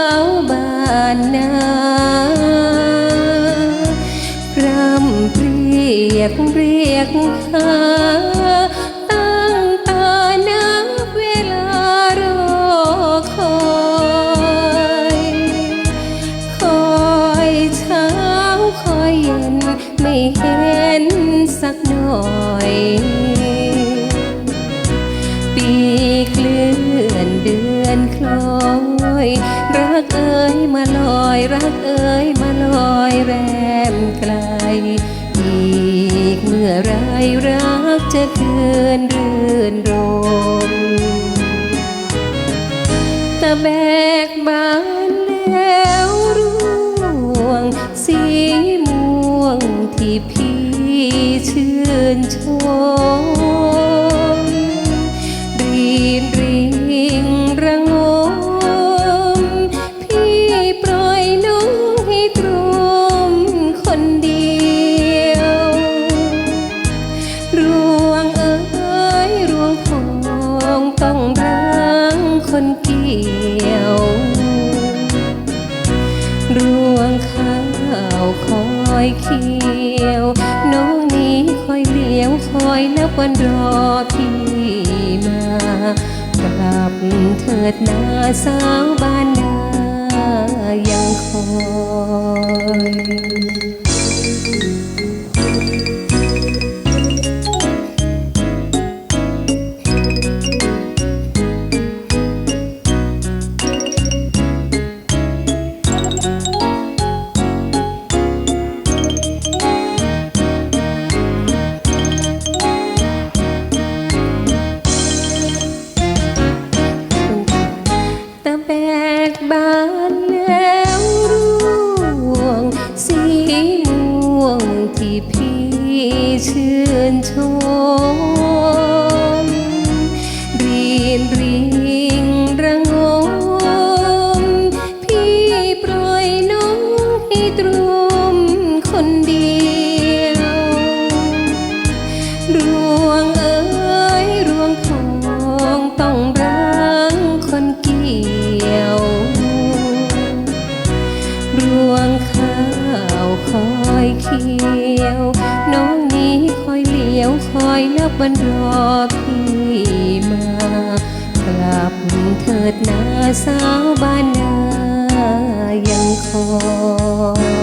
าวบ้านนาพรำเรียกเรียกหาตั้งตานับเวลารอคอย คอยเช้าคอยเย็นไม่เห็นสักหน่อย ปีเกลือ เดือนคล้อยรักเอ้ยมาลอย รักเอ้ยมาลอยแรมไกล อีกเมื่อไรรักจะคืนรื่นรมตะแบกบานแล้วร่วง สีม่วงที่พี่ชื่นชม นเกี่ยว รวงข้าวคอยเคียวน้องนี้คอยเลี้ยวคอยนับวันรอพี่มากลับเถิดนาสาวบ้านนายังคอย ชื่นชม รีนริงระงม พี่ปล่อยน้องให้ตรมคนเดียวรวงเอ้ยรวงทองต้องรังคนเกี่ยว รวงข้าวคอยเคียว คอยนับวันรอพี่มากลับเถิดนาสาวบ้านนายังคอย